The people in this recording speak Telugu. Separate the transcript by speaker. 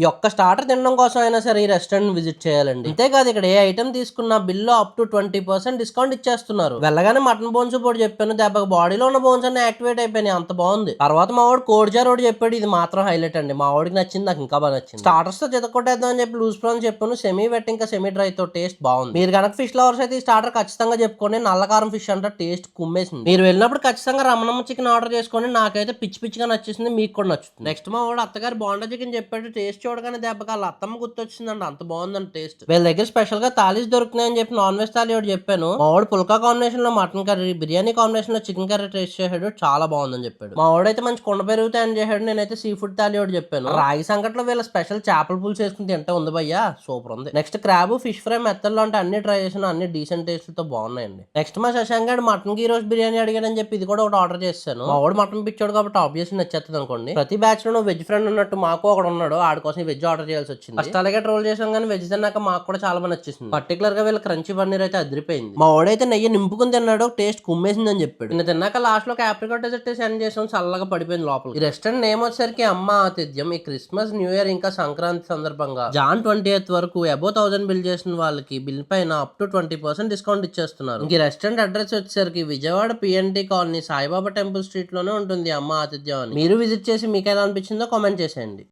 Speaker 1: ఈ ఒక్క స్టార్టర్ తినడం కోసం అయినా సరే ఈ రెస్టారెంట్ విజిట్ చేయాలండి. అంతేకాదు ఇక్కడ ఏ ఐటమ్ తీసుకున్నా బిల్లో up to twenty percent discount ఇచ్చేస్తున్నారు. వెళ్ళగానే మటన్ బోన్స్ పొడి చెప్పాను దెబ్బకి బాడీలో ఉన్న బోన్స్ అన్ని యాక్టివేట్ అయిపోయినాయి అంత బాగుంది. తర్వాత మా వాడు కోడిజార్ ఒకటి చెప్పాడు ఇది మాత్రం హైలైట్ అండి. మా వాడికి నచ్చింది నాకు ఇంకా బాగా నచ్చింది. స్టార్టర్స్తో చితకొట్టేద్దాం అని చెప్పి లూజ్ ప్రాన్ చెప్పాను సెమీ వెట్ ఇంకా సెమీ డ్రై తో టేస్ట్ బాగుంది. మీరు కనుక ఫిష్ లవర్స్ అయితే ఈ స్టార్టర్ ఖచ్చితంగా చెప్పుకోండి నల్లకారం ఫిష్ అంటే టేస్ట్ కుమ్మేసింది. మీరు వెళ్ళినప్పుడు ఖచ్చితంగా రమణమ్మ చికెన్ ఆర్డర్ చేసుకోండి నాకైతే పిచ్చి పిచ్చిగా నచ్చేసింది మీకు కూడా నచ్చుతుంది. నెక్స్ట్ మా వాడు అత్తగారు బాండా చికెన్ చెప్పాడు టేస్ట్ చూడగానే దెబ్బకి వాళ్ళ అత్తమ్మ గుర్తొచ్చిందండి. అంత బాగుందండి టేస్ట్. వీళ్ళ దగ్గర స్పెషల్గా తాలీస్ దొరుకుతున్నాయని చెప్పి నాన్ వెజ్ తాలీ ఒకటి చెప్పాను. మావాడు పుల్కా కాంబినేషన్లో మటన్ కర్రీ బిర్యానీ కాంబినేషన్లో చికెన్ కర్రీ టేస్ట్ చేశాడు. చాలా బాగుందని చెప్పాడు. మా వాడైతే మంచి కొండ పెరుగు తయారు చేశాడు. నేనైతే సీ ఫుడ్ థాలీ ఒకటి చెప్పాను. రాగి సంకట్లో వీళ్ళ స్పెషల్ చేపల పులుసు వేసుకుని తింటే ఉంది భయ్యా. సూపర్ ఉంది. నెక్స్ట్ క్రాబ్ ఫిష్ ఫ్రై మెత్తల్లో అంటే అన్ని ట్రై చేసిన అన్ని డీసెంట్ టేస్ట్తో బాగున్నాయండి. నెక్స్ట్ మా శశాంక్ గారు మటన్ గీ రోజ్ బిర్యానీ అడిగాడని చెప్పి ఇది కూడా ఒకటి ఆర్డర్ చేశాను. మా వాడు మటన్ పిచ్చాడు కాబట్టి ఆబ్వియస్లీ నచ్చేస్తుంది అనుకోండి. ప్రతి బ్యాచ్లో వెజ్ ఫ్రెండ్ ఉన్నట్టు మాకు ఒకడు ఉన్నాడు. ఆడికి కోసం వెజ్ ఆర్డర్ చేయాల్సి వచ్చింది. ఫస్ట్ అలాగే ట్రోల్ చేసాం కానీ వెజ్ తిన్నాక మాకు కూడా చాలా బాగా నచ్చేసింది. పర్టికులర్గా వీళ్ళ క్రంచీ పన్నీర్ అయితే అదిరిపోయింది. మా వాడైతే నెయ్యి నింపుకుని తిన్నాడు టేస్ట్ కుమ్మేసిందని చెప్పాడు. నేను తిన్నాక లాస్ట్లో ఆప్రికాట్ డెజర్ట్ సెండ్ చేసాం చల్లగా పడిపోయింది లోపల. ఈ రెస్టారెంట్ నేమ్ వచ్చేసరికి అమ్మ ఆతిథ్యం ఈ క్రిస్మస్ న్యూ ఇయర్ ఇంకా సంక్రాంతి సందర్భంగా. జాన్ ట్వంటీ ఎయిత్ వరకు అబో థౌసండ్ బిల్ చేసిన వాళ్ళకి బిల్ పైన up to twenty percent discount ఇచ్చేస్తున్నారు. ఈ రెస్టారెంట్ అడ్రస్ వచ్చేసరికి Vijayawada PNT colony Saibaba temple స్ట్రీట్లోనే ఉంటుంది అమ్మ ఆతిథ్యం అని. మీరు విజిట్ చేసి మీకు ఎలా అనిపించిందో కామెంట్ చేసేయండి.